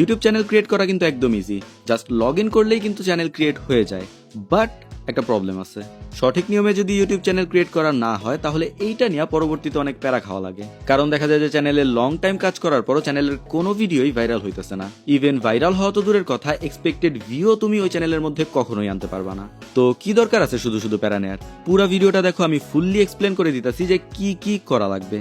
YouTube channel create করা কিন্তু একদম ইজি জাস্ট লগ ইন করলেই কিন্তু চ্যানেল ক্রিয়েট হয়ে যায়। বাট একটা প্রবলেম আছে। সঠিক নিয়মে যদি ইউটিউব চ্যানেল ক্রিয়েট করা না হয়, তাহলে এইটা নিয়ে পরবর্তীতে অনেক প্যারা খাওয়া লাগে। কারণ দেখা যায় যে চ্যানেলে লং টাইম কাজ করার পরও চ্যানেলের কোনো ভিডিওই ভাইরাল হইতেছে না। ইভেন ভাইরাল হওয়া তো দূরের কথা এক্সপেক্টেড ভিউ তুমি ওই চ্যানেলের মধ্যে কখনোই আনতে পারবা না। তো কি দরকার আছে শুধু শুধু প্যারা নেয়ার? পুরো ভিডিওটা দেখো, আমি ফুললি এক্সপ্লেন করে দিতেছি যে কি কি করা লাগবে।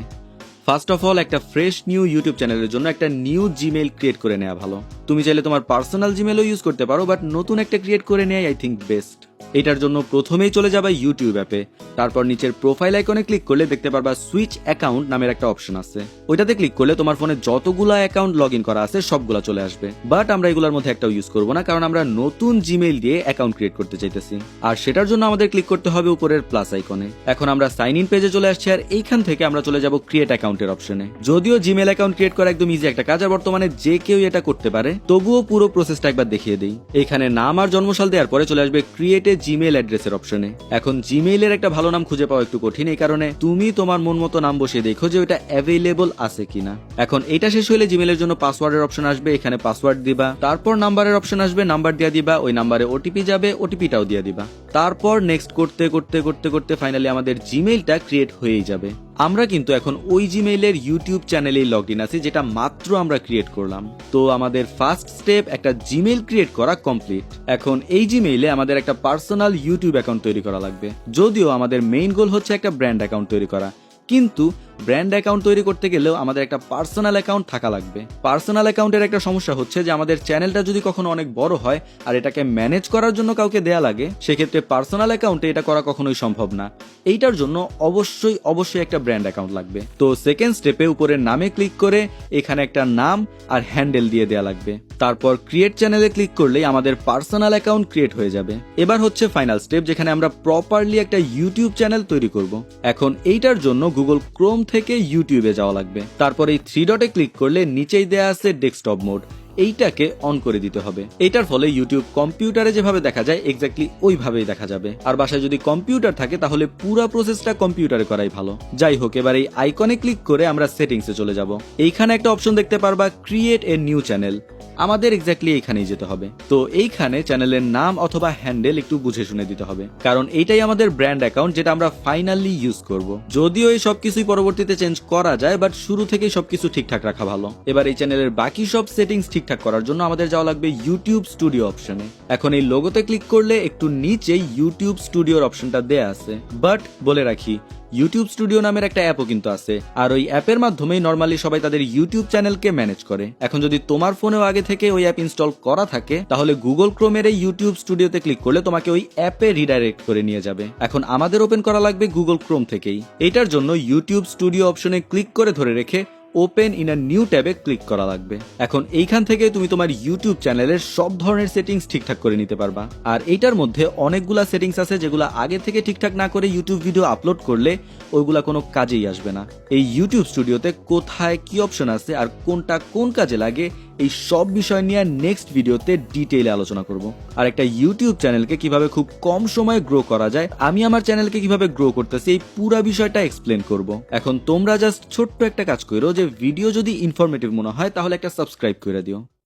ফার্স্ট অফ অল একটা ফ্রেশ নিউ ইউটিউব চ্যানেলের জন্য একটা নিউ জিমেল ক্রিয়েট করে নেওয়া ভালো। তুমি চাইলে তোমার পার্সোনাল জিমেলও ইউজ করতে পারো বাট নতুন একটা ক্রিয়েট করে নেয় আই থিঙ্ক বেস্ট এটার জন্য প্রথমেই চলে যাবা ইউটিউব অ্যাপে। তারপর নিচের প্রোফাইল আইকনে ক্লিক করলে দেখতে পারবা সুইচ অ্যাকাউন্ট নামের একটা অপশন আছে। ওইটাতে ক্লিক করলে তোমার ফোনে যতগুলা অ্যাকাউন্ট লগ ইন করা আছে, সবগুলা চলে আসবে। বাট আমরা এগুলোর মধ্যে একটাও ইউজ করব না, কারণ আমরা নতুন জিমেইল দিয়ে অ্যাকাউন্ট ক্রিয়েট করতে চাইতেছি। আর সেটার জন্য আমাদের ক্লিক করতে হবে উপরের প্লাস আইকনে এখন আমরা সাইন ইন পেজে চলে আসছি, আর এইখান থেকে আমরা চলে যাব ক্রিয়েট অ্যাকাউন্টের অপশনে যদিও জিমেল অ্যাকাউন্ট ক্রিয়েট করা একদম ইজি একটা কাজ, আর বর্তমানে যে কেউ এটা করতে পারে, তবুও পুরো প্রসেসটা একবার দেখিয়ে দিই। এখানে নাম আর জন্মসাল দেওয়ার পরে চলে আসবে ক্রিয়েট এ জিমেল অ্যাড্রেসের অপশনে এখন জিমেইলের একটা ভালো নাম খুঁজে পাওয়া একটু কঠিন এই কারণে তুমি তোমার মন মতো নাম বসিয়ে দেখো যে ওটা অ্যাভেলেবল আছে কিনা। এখন এটা শেষ হলে জিমেলের জন্য পাসওয়ার্ডের অপশন আসবে, এখানে পাসওয়ার্ড দিবা। তারপর নাম্বারের অপশন আসবে নাম্বার দিয়ে দিবা, ওই নাম্বারে ওটিপি যাবে ওটিপিটাও দিয়ে দিবা। তারপর নেক্সট করতে করতে করতে করতে ফাইনালি আমাদের জিমেইলটা ক্রিয়েট হয়েই যাবে। আমরা কিন্তু এখন ওই জিমেইলের ইউটিউব চ্যানেলেই লগ ইন আছি, যেটা মাত্র আমরা ক্রিয়েট করলাম। তো আমাদের ফার্স্ট স্টেপ একটা জিমেইল ক্রিয়েট করা কমপ্লিট এখন এই জিমেইলে আমাদের একটা পার্সোনাল ইউটিউব অ্যাকাউন্ট তৈরি করা লাগবে। যদিও আমাদের মেইন গোল হচ্ছে একটা ব্র্যান্ড অ্যাকাউন্ট তৈরি করা। কিন্তু ব্র্যান্ড অ্যাকাউন্ট তৈরি করতে গেলেও আমাদের একটা পার্সোনাল অ্যাকাউন্ট থাকা লাগবে। পার্সোনাল অ্যাকাউন্টের একটা সমস্যা হচ্ছে যে আমাদের চ্যানেলটা যদি কখনো অনেক বড় হয় আর এটাকে ম্যানেজ করার জন্য কাউকে দেয়া লাগে, সেক্ষেত্রে পার্সোনাল অ্যাকাউন্টে এটা করা কখনোই সম্ভব না। এইটার জন্য অবশ্যই অবশ্যই একটা ব্র্যান্ড অ্যাকাউন্ট লাগবে। তো সেকেন্ড স্টেপে উপরের নামে ক্লিক করে এখানে একটা নাম আর হ্যান্ডেল দিয়ে দেয়া লাগবে। তারপর ক্রিয়েট চ্যানেলে ক্লিক করলেই আমাদের পার্সোনাল অ্যাকাউন্ট ক্রিয়েট হয়ে যাবে। এবার হচ্ছে ফাইনাল স্টেপ, যেখানে আমরা প্রপারলি একটা ইউটিউব চ্যানেল তৈরি করব। এখন এইটার জন্য গুগল ক্রোম থেকে ইউটিউবে যাওয়া লাগবে। তারপর এই থ্রি ডটে ক্লিক করলে নিচেই দেয়া আছে ডেস্কটপ মোড এইটাকে অন করে দিতে হবে। এটার ফলে ইউটিউব কম্পিউটারে যেভাবে দেখা যায় এক্স্যাক্টলি ওইভাবেই দেখা যাবে। আর বাসায় যদি কম্পিউটার থাকে, তাহলে পুরো প্রসেসটা কম্পিউটারে করাই ভালো। যাই হোক, এবার এই আইকনে ক্লিক করে আমরা সেটিংসে চলে যাব। এইখানে একটা অপশন দেখতে পারবা ক্রিয়েট এ নিউ চ্যানেল আমাদের এক্স্যাক্টলি এইখানেই যেতে হবে। তো এইখানে চ্যানেলের নাম অথবা হ্যান্ডেল একটু বুঝে শুনে দিতে হবে। কারণ এইটাই আমাদের ব্র্যান্ড অ্যাকাউন্ট যেটা আমরা ফাইনালি ইউজ করব। যদিও এই সবকিছুই পরবর্তীতে চেঞ্জ করা যায় বাট শুরু থেকেই সবকিছু ঠিকঠাক রাখা ভালো। এবার এই চ্যানেলের বাকি সব সেটিংস ঠিকঠাক করার জন্য আমাদের যাওয়া লাগবে ইউটিউব স্টুডিও অপশনে এখন এই লোগোতে ক্লিক করলে একটু নিচে ইউটিউব স্টুডিওর অপশনটা দেয়া আছে। বাট বলে রাখি ইউটিউব স্টুডিও নামের একটা অ্যাপও কিন্তু আছে, আর ওই অ্যাপের মাধ্যমেই নর্মালি সবাই তাদের ইউটিউব চ্যানেলকে ম্যানেজ করে। এখন যদি তোমার ফোনেও আগে থেকে ওই অ্যাপ ইনস্টল করা থাকে, তাহলে গুগল ক্রোমের এই ইউটিউব স্টুডিওতে ক্লিক করলে তোমাকে ওই অ্যাপে রিডাইরেক্ট করে নিয়ে যাবে। এখন আমাদের ওপেন করা লাগবে গুগল ক্রোম থেকেই। এটার জন্য ইউটিউব স্টুডিও অপশনে ক্লিক করে ধরে রেখে ওপেন ইন আ নিউ ট্যাবে ক্লিক করা লাগবে। এখন এইখান থেকে তুমি তোমার ইউটিউব চ্যানেলের সব ধরনের সেটিংস ঠিকঠাক করে নিতে পারবা। আর এইটার মধ্যে অনেকগুলা সেটিংস আছে যেগুলো আগে থেকে ঠিকঠাক না করে ইউটিউব ভিডিও আপলোড করলে ওইগুলা কোনো কাজেই আসবে না। এই ইউটিউব স্টুডিওতে কোথায় কি অপশন আছে আর কোনটা কোন কাজে লাগে এই সব বিষয় নিয়ে নেক্সট ভিডিওতে ডিটেইলে আলোচনা করব। আর একটা ইউটিউব চ্যানেলকে কীভাবে খুব কম সময়ে গ্রো করা যায়, আমি আমার চ্যানেলকে কীভাবে গ্রো করতেছি এই পুরো বিষয়টা এক্সপ্লেন করব। এখন তোমরা জাস্ট ছোট্ট একটা কাজ করো যে ভিডিও যদি ইনফরমেটিভ মনে হয় তাহলে একটা সাবস্ক্রাইব করে দিও।